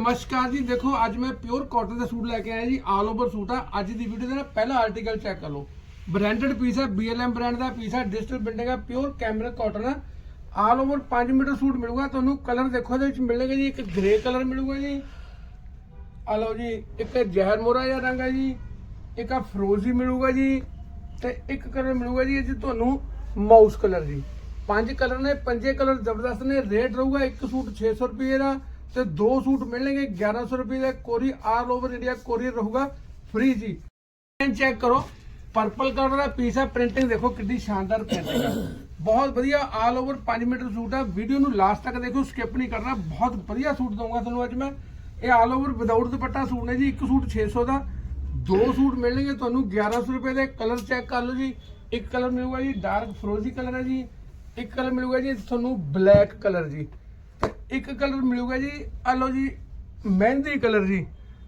ਨਮਸਕਾਰ ਜੀ, ਦੇਖੋ, ਅੱਜ ਮੈਂ ਪਿਓਰ ਕਾਟਨ ਦਾ ਸੂਟ ਲੈ ਕੇ ਆਇਆ ਜੀ ਆਲ ਓਵਰ ਸੂਟ ਆ। ਅੱਜ ਦੀ ਵੀਡੀਓ ਦਾ ਪਹਿਲਾ ਆਰਟੀਕਲ ਚੈੱਕ ਕਰ ਲਓ। ਬ੍ਰਾਂਡਡ ਪੀਸ ਹੈ BLM ਬ੍ਰਾਂਡ ਦਾ ਪੀਸ ਹੈ ਡਿਜੀਟਲ ਪ੍ਰਿੰਟਿੰਗ ਹੈ ਪਿਓਰ ਕੈਮਰਾ ਕਾਟਨ ਹੈ ਆਲ ਓਵਰ 5 ਮੀਟਰ ਸੂਟ ਮਿਲੂਗਾ, ਤੁਹਾਨੂੰ ਕਲਰ ਦੇਖੋ, ਇਹਦੇ ਵਿੱਚ ਮਿਲੇਗਾ ਜੀ, ਇੱਕ ਗ੍ਰੇ ਕਲਰ ਮਿਲੂਗਾ ਜੀ। ਆ ਲਓ ਜੀ, ਇੱਕ ਜ਼ਹਿਰ ਮੋਰਾ ਜਿਹਾ ਰੰਗ ਹੈ ਜੀ, ਇੱਕ ਆ ਫਰੋਜ਼ੀ ਮਿਲੂਗਾ ਜੀ, ਤੇ ਇੱਕ ਕਲਰ ਮਿਲੂਗਾ ਜੀ, ਇਹ 'ਚ ਤੁਹਾਨੂੰ ਮਾਊਸ ਕਲਰ ਜੀ। ਪੰਜ ਕਲਰ ਨੇ, ਪੰਜੇ ਕਲਰ ਜ਼ਬਰਦਸਤ ਨੇ ਰੇਟ ਰਹੂਗਾ ਇੱਕ ਸੂਟ 600 ਰੁਪਏ ਦਾ। ਤੇ ਦੋ ਸੂਟ ਮਿਲਣਗੇ 1100 ਰੁਪਏ ਦਾ ਕੋਰੀ ਆਲ ਓਵਰ ਇੰਡੀਆ ਕੋਰੀਅਰ ਰਹੂਗਾ ਫ੍ਰੀ ਜੀ। ਚੈੱਕ ਕਰੋ ਪਰਪਲ ਕਲਰ ਦਾ ਪੀਸ ਹੈ ਪ੍ਰਿੰਟਿੰਗ ਦੇਖੋ ਕਿੰਨੀ ਸ਼ਾਨਦਾਰ ਪ੍ਰਿੰਟਿੰਗ ਹੈ ਬਹੁਤ ਵਧੀਆ ਆਲ ਓਵਰ 5 ਮੀਟਰ ਸੂਟ ਹੈ ਵੀਡੀਓ ਨੂੰ ਲਾਸਟ ਤੱਕ ਦੇਖੋ ਸਕਿਪ ਨਹੀਂ ਕਰਨਾ। ਬਹੁਤ ਵਧੀਆ ਸੂਟ ਦਊਂਗਾ ਤੁਹਾਨੂੰ ਅੱਜ ਮੈਂ। ਇਹ all over without dupatta suit ਨੇ ਜੀ, ਇੱਕ ਸੂਟ 600 ਦਾ। ਦੋ ਸੂਟ ਮਿਲਣਗੇ ਤੁਹਾਨੂੰ 1100 ਰੁਪਏ ਦੇ। ਕਲਰ ਚੈੱਕ ਕਰ ਲਓ ਜੀ। ਇੱਕ ਕਲਰ ਮਿਲੂਗਾ ਜੀ ਡਾਰਕ ਫਰੋਜ਼ੀ ਕਲਰ ਹੈ ਜੀ। ਇੱਕ ਕਲਰ ਮਿਲੂਗਾ ਜੀ, ਤੁਹਾਨੂੰ ਬਲੈਕ ਕਲਰ ਜੀ। ਇੱਕ ਕਲਰ ਮਿਲੂਗਾ ਜੀ ਆ ਲਓ ਜੀ, ਮਹਿੰਦੀ ਕਲਰ ਜੀ।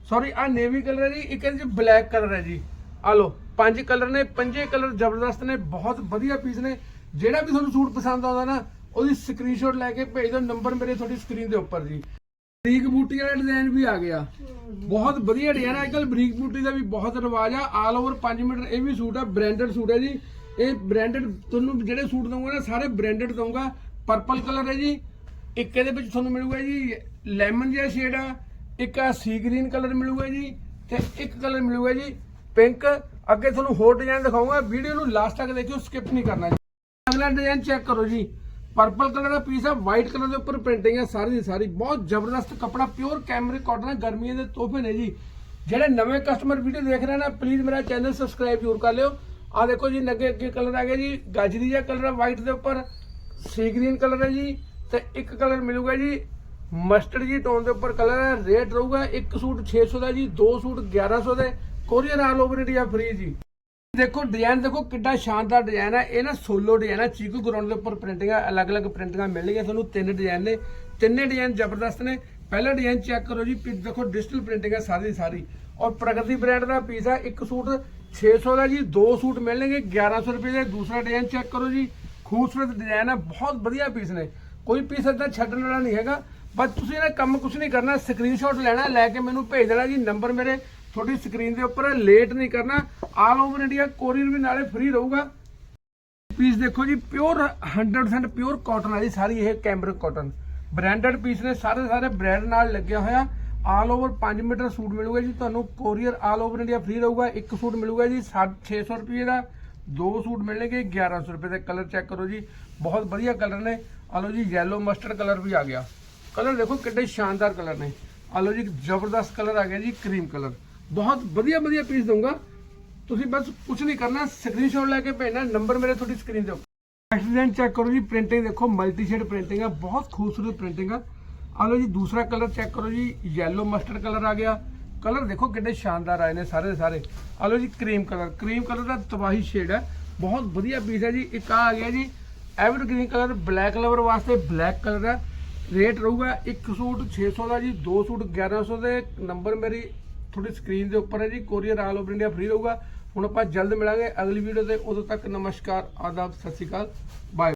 ਸੌਰੀ ਆ ਨੇਵੀ ਕਲਰ ਹੈ ਜੀ, ਇੱਕ ਇਹਦੇ ਚ ਬਲੈਕ ਕਲਰ ਹੈ ਜੀ। ਆ ਲਓ, ਪੰਜ ਕਲਰ ਨੇ, ਪੰਜੇ ਕਲਰ ਜ਼ਬਰਦਸਤ ਨੇ, ਬਹੁਤ ਵਧੀਆ ਪੀਸ ਨੇ। ਜਿਹੜਾ ਵੀ ਤੁਹਾਨੂੰ ਸੂਟ ਪਸੰਦ ਆਉਂਦਾ ਨਾ, ਉਹਦੀ ਸਕਰੀਨਸ਼ਾਟ ਲੈ ਕੇ ਭੇਜ ਦਿਓ, ਨੰਬਰ ਮੇਰੇ ਤੁਹਾਡੀ ਸਕਰੀਨ ਦੇ ਉੱਪਰ ਜੀ। ਬਰੀਕ ਬੂਟੀ ਵਾਲਾ ਡਿਜ਼ਾਈਨ ਵੀ ਆ ਗਿਆ। ਬਹੁਤ ਵਧੀਆ ਡਿਜ਼ਾਈਨ ਹੈ ਅੱਜਕੱਲ ਬਰੀਕ ਬੂਟੀ ਦਾ ਵੀ ਬਹੁਤ ਰਿਵਾਜ ਆ। ਆਲ ਓਵਰ 5 ਮੀਟਰ ਇਹ ਵੀ ਸੂਟ ਆ ਬ੍ਰਾਂਡਡ ਸੂਟ ਹੈ ਜੀ। ਇਹ ਬ੍ਰਾਂਡਡ ਤੁਹਾਨੂੰ ਜਿਹੜੇ ਸੂਟ ਦਊਂਗਾ ਨਾ, ਸਾਰੇ ਬ੍ਰਾਂਡਡ ਦਊਂਗਾ। ਪਰਪਲ ਕਲਰ ਹੈ ਜੀ। ਇੱਕ ਇਹਦੇ ਵਿੱਚ ਤੁਹਾਨੂੰ ਮਿਲੂਗਾ ਜੀ ਲੈਮਨ ਜਿਹਾ ਸ਼ੇਡ ਆ, ਇੱਕ ਆ ਸੀ ਗ੍ਰੀਨ ਕਲਰ ਮਿਲੂਗਾ ਜੀ, ਤੇ ਇੱਕ ਕਲਰ ਮਿਲੂਗਾ ਜੀ ਪਿੰਕ ਅੱਗੇ ਤੁਹਾਨੂੰ ਹੋਰ ਡਿਜ਼ਾਈਨ ਦਿਖਾਊਂਗਾ ਵੀਡੀਓ ਨੂੰ ਲਾਸਟ ਤੱਕ ਦੇਖਿਓ ਸਕਿਪ ਨਹੀਂ ਕਰਨਾ ਅਗਲਾ ਡਿਜ਼ਾਈਨ ਚੈੱਕ ਕਰੋ ਜੀ ਪਰਪਲ ਕਲਰ ਦਾ ਪੀਸ ਹੈ ਵਾਈਟ ਕਲਰ ਦੇ ਉੱਪਰ ਪ੍ਰਿੰਟਿੰਗ ਹੈ ਸਾਰੀ ਦੀ ਸਾਰੀ, ਬਹੁਤ ਜ਼ਬਰਦਸਤ ਕਪੜਾ ਪਿਓਰ ਕੈਮਰਿਕ ਕਾਟਨ ਹੈ ਗਰਮੀਆਂ ਦੇ ਤੋਹਫੇ ਨੇ ਜੀ। ਜਿਹੜੇ ਨਵੇਂ ਕਸਟਮਰ ਵੀਡੀਓ ਦੇਖ ਰਹੇ ਨੇ ਪਲੀਜ਼ ਮੇਰਾ ਚੈਨਲ ਸਬਸਕ੍ਰਾਈਬ ਜ਼ਰੂਰ ਕਰ ਲਿਓ। ਆ ਦੇਖੋ ਜੀ, ਨੱਗੇ ਅੱਗੇ ਕਲਰ ਆ ਗਿਆ ਜੀ, ਗਾਜਰੀ ਜਿਹਾ ਕਲਰ ਆ ਵਾਈਟ ਦੇ ਉੱਪਰ ਸੀ ਗ੍ਰੀਨ ਕਲਰ ਹੈ ਜੀ। ਤੇ ਇੱਕ ਕਲਰ ਮਿਲੂਗਾ ਜੀ ਮਸਟਰਡ ਜੀ ਟੋਨ ਦੇ ਉੱਪਰ ਕਲਰ ਹੈ, ਰੇਟ ਰਹੂਗਾ ਇੱਕ ਸੂਟ 600 ਦਾ ਜੀ, ਦੋ ਸੂਟ 1100 ਦੇ courier all over India free ਜੀ। ਦੇਖੋ ਡਿਜ਼ਾਈਨ ਦੇਖੋ ਕਿੱਡਾ ਸ਼ਾਨਦਾਰ ਡਿਜ਼ਾਈਨ ਹੈ। ਇਹ ਨਾ ਸੋਲੋ ਡਿਜ਼ਾਈਨ ਹੈ ਚੀਕੂ ਗਰਾਉਂਡ ਦੇ ਉੱਪਰ ਪ੍ਰਿੰਟਿੰਗ ਹੈ ਅਲੱਗ-ਅਲੱਗ ਪ੍ਰਿੰਟਿੰਗਾਂ ਮਿਲਣਗੀਆਂ, ਤੁਹਾਨੂੰ ਤਿੰਨ ਡਿਜ਼ਾਈਨ ਨੇ। ਤਿੰਨੇ ਡਿਜ਼ਾਈਨ ਜ਼ਬਰਦਸਤ ਨੇ। ਪਹਿਲਾ ਡਿਜ਼ਾਈਨ ਚੈੱਕ ਕਰੋ ਜੀ ਦੇਖੋ ਡਿਜੀਟਲ ਪ੍ਰਿੰਟਿੰਗ ਹੈ ਸਾਰੀ ਦੀ ਸਾਰੀ। ਔਰ ਪ੍ਰਗਤੀ ਬ੍ਰਾਂਡ ਦਾ ਪੀਸ ਹੈ, ਇੱਕ ਸੂਟ 600 ਦਾ ਜੀ, ਦੋ ਸੂਟ ਮਿਲਣਗੇ 1100 ਰੁਪਏ ਦੇ। ਦੂਸਰਾ ਡਿਜ਼ਾਈਨ ਚੈੱਕ ਕਰੋ ਜੀ, ਖੂਬਸੂਰਤ ਡਿਜ਼ਾਈਨ ਹੈ, ਬਹੁਤ ਵਧੀਆ ਪੀਸ ਨੇ। ਕੋਈ ਪੀਸ ਏਦਾਂ ਛੱਡਣ ਵਾਲਾ ਨਹੀਂ ਹੈਗਾ। ਬਸ ਤੁਸੀਂ ਇਹਦਾ ਕੰਮ ਕੁਝ ਨਹੀਂ ਕਰਨਾ ਸਕਰੀਨਸ਼ਾਟ ਲੈਣਾ, ਲੈ ਕੇ ਮੈਨੂੰ ਭੇਜ ਦੇਣਾ ਜੀ ਨੰਬਰ ਮੇਰੇ ਤੁਹਾਡੀ ਸਕਰੀਨ ਦੇ ਉੱਪਰ ਲੇਟ ਨਹੀਂ ਕਰਨਾ। ਆਲ ਓਵਰ ਇੰਡੀਆ ਕੋਰੀਅਰ ਵੀ ਨਾਲੇ ਫ੍ਰੀ ਰਹੂਗਾ। ਪੀਸ ਦੇਖੋ ਜੀ ਪਿਓਰ 100% ਪਿਓਰ ਕਾਟਨ ਹੈ ਜੀ, ਸਾਰੀ ਇਹ ਕੈਮਰਿਕ ਕਾਟਨ ਬ੍ਰਾਂਡਡ ਪੀਸ ਨੇ, ਸਾਰੇ ਸਾਰੇ ਬ੍ਰਾਂਡ ਨਾਲ ਲੱਗਿਆ ਹੋਇਆ। ਆਲ ਓਵਰ 5 ਮੀਟਰ ਸੂਟ ਮਿਲੂਗਾ ਜੀ, ਤੁਹਾਨੂੰ courier all over India free ਰਹੂਗਾ। ਇੱਕ ਸੂਟ ਮਿਲੂਗਾ ਜੀ 650 ਰੁਪਏ ਦਾ। ਦੋ ਸੂਟ ਮਿਲਣਗੇ 1100 ਰੁਪਏ ਦੇ ਕਲਰ ਚੈੱਕ ਕਰੋ ਜੀ ਬਹੁਤ ਵਧੀਆ ਕਲਰ ਨੇ ਆ ਲਓ ਜੀ ਯੈਲੋ ਮਸਟਰਡ ਕਲਰ ਵੀ ਆ ਗਿਆ ਕਲਰ ਦੇਖੋ ਕਿੰਨੇ ਸ਼ਾਨਦਾਰ ਕਲਰ ਨੇ ਆ ਲਓ ਜੀ ਜ਼ਬਰਦਸਤ ਕਲਰ ਆ ਗਿਆ ਜੀ ਕਰੀਮ ਕਲਰ ਬਹੁਤ ਵਧੀਆ ਵਧੀਆ ਪੀਸ ਦਊਂਗਾ ਤੁਸੀਂ ਬਸ ਕੁਝ ਨਹੀਂ ਕਰਨਾ ਸਕਰੀਨਸ਼ਾਟ ਲੈ ਕੇ ਭੇਜਣਾ ਨੰਬਰ ਮੇਰੇ ਤੁਹਾਡੀ ਸਕਰੀਨ ਦੇ ਉੱਪਰ ਨੈਕਸਟ ਡਿਜ਼ਾਈਨ ਚੈੱਕ ਕਰੋ ਜੀ ਪ੍ਰਿੰਟਿੰਗ ਦੇਖੋ ਮਲਟੀ ਸ਼ੇਡ ਪ੍ਰਿੰਟਿੰਗ ਆ ਬਹੁਤ ਖੂਬਸੂਰਤ ਪ੍ਰਿੰਟਿੰਗ ਆ ਆ ਲਓ ਜੀ ਦੂਸਰਾ ਕਲਰ ਚੈੱਕ ਕਰੋ ਜੀ ਯੈਲੋ ਮਸਟਰਡ ਕਲਰ ਆ ਗਿਆ ਕਲਰ ਦੇਖੋ ਕਿੰਨੇ ਸ਼ਾਨਦਾਰ ਆਏ ਨੇ ਸਾਰੇ ਦੇ ਸਾਰੇ। ਆ ਲਓ ਜੀ, ਕਰੀਮ ਕਲਰ। ਕਰੀਮ ਕਲਰ ਦਾ ਤਬਾਹੀ ਸ਼ੇਡ ਹੈ। ਬਹੁਤ ਵਧੀਆ ਪੀਸ ਹੈ ਜੀ। ਇੱਕ ਆ ਆ ਗਿਆ ਜੀ evergreen colour black lover ਵਾਸਤੇ ਬਲੈਕ ਕਲਰ ਹੈ। ਰੇਟ ਰਹੂਗਾ ਇੱਕ ਸੂਟ 600 ਦਾ ਜੀ, ਦੋ ਸੂਟ 1100 ਦੇ। ਨੰਬਰ ਮੇਰੀ ਤੁਹਾਡੀ ਸਕਰੀਨ ਦੇ ਉੱਪਰ ਹੈ ਜੀ। Courier all over India free ਰਹੂਗਾ। ਹੁਣ ਆਪਾਂ ਜਲਦ ਮਿਲਾਂਗੇ ਅਗਲੀ ਵੀਡੀਓ ਤੇ। ਉਦੋਂ ਤੱਕ ਨਮਸਕਾਰ, ਆਦਾਬ, ਸਤਿ ਸ਼੍ਰੀ ਅਕਾਲ। ਬਾਏ